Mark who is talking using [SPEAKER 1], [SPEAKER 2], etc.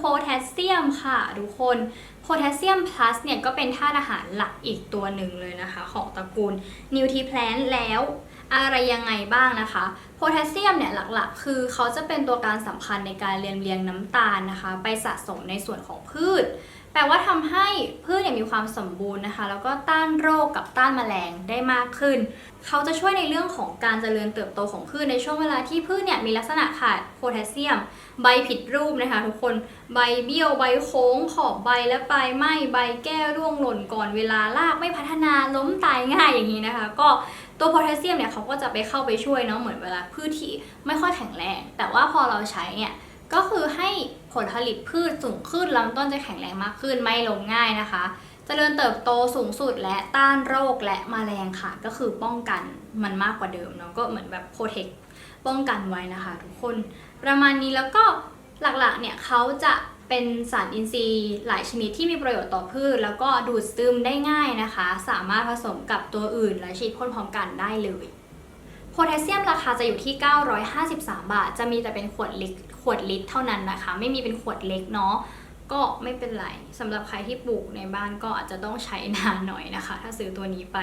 [SPEAKER 1] โพแทสเซียมค่ะทุกคนโพแทสเซียมพลัสเนี่ยก็เป็นธาตุอาหารหลักอีกตัวหนึ่งเลยนะคะ ของตระกูลนิวทรีแพลนแล้ว อะไรยังไงบ้างนะคะโพแทสเซียมเนี่ยหลักๆ คือเขาจะเป็นตัวการสำคัญในการเรียงเรียงน้ำตาลนะคะ ไปสะสมในส่วนของพืช แปลว่าทำให้พืชเนี่ยมีความสมบูรณ์นะคะ แล้วก็ต้านโรคกับต้านแมลงได้มากขึ้น เขาจะช่วยในเรื่องของการเจริญเติบโตของพืชในช่วงเวลาที่พืชเนี่ยมีลักษณะขาดโพแทสเซียม ใบผิดรูปนะคะ ทุกคนใบเบี้ยวใบโค้ง ขอบใบและปลายไหม้ใบแก้ร่วงหล่นก่อนเวลารากไม่พัฒนาล้มตายง่ายอย่างนี้นะคะ ก็ ตัวโพแทสเซียมเนี่ยเขาก็จะไปเข้าไปช่วยเนาะเหมือนเวลาพืชที่ไม่ค่อยแข็งแรง แต่ว่าพอเราใช้เนี่ยก็คือให้ผลผลิตพืชสูงขึ้นลำต้นจะแข็งแรงมากขึ้นไม่ล้มง่ายนะคะเจริญเติบโตสูงสุดและต้านโรคและแมลงค่ะ ก็คือป้องกันมันมากกว่าเดิมเนาะก็เหมือนแบบโปรเทคป้องกันไว้นะคะ ทุกคน ประมาณนี้แล้วก็หลักๆเนี่ยเขาจะ เป็นสารอินทรีย์หลายชนิดที่มีประโยชน์ต่อพืช แล้วก็ดูดซึมได้ง่ายนะคะ สามารถผสมกับตัวอื่นและฉีดพ่นพร้อมกันได้เลยโพแทสเซียมราคาจะอยู่ที่ 953 บาท จะมีแต่เป็นขวดลิตรขวดลิตรเท่านั้นนะคะ ไม่มีเป็นขวดเล็กเนาะก็ไม่เป็นไรสำหรับใครที่ปลูกในบ้านก็อาจจะต้องใช้นานหน่อยนะคะ ถ้าซื้อตัวนี้ไป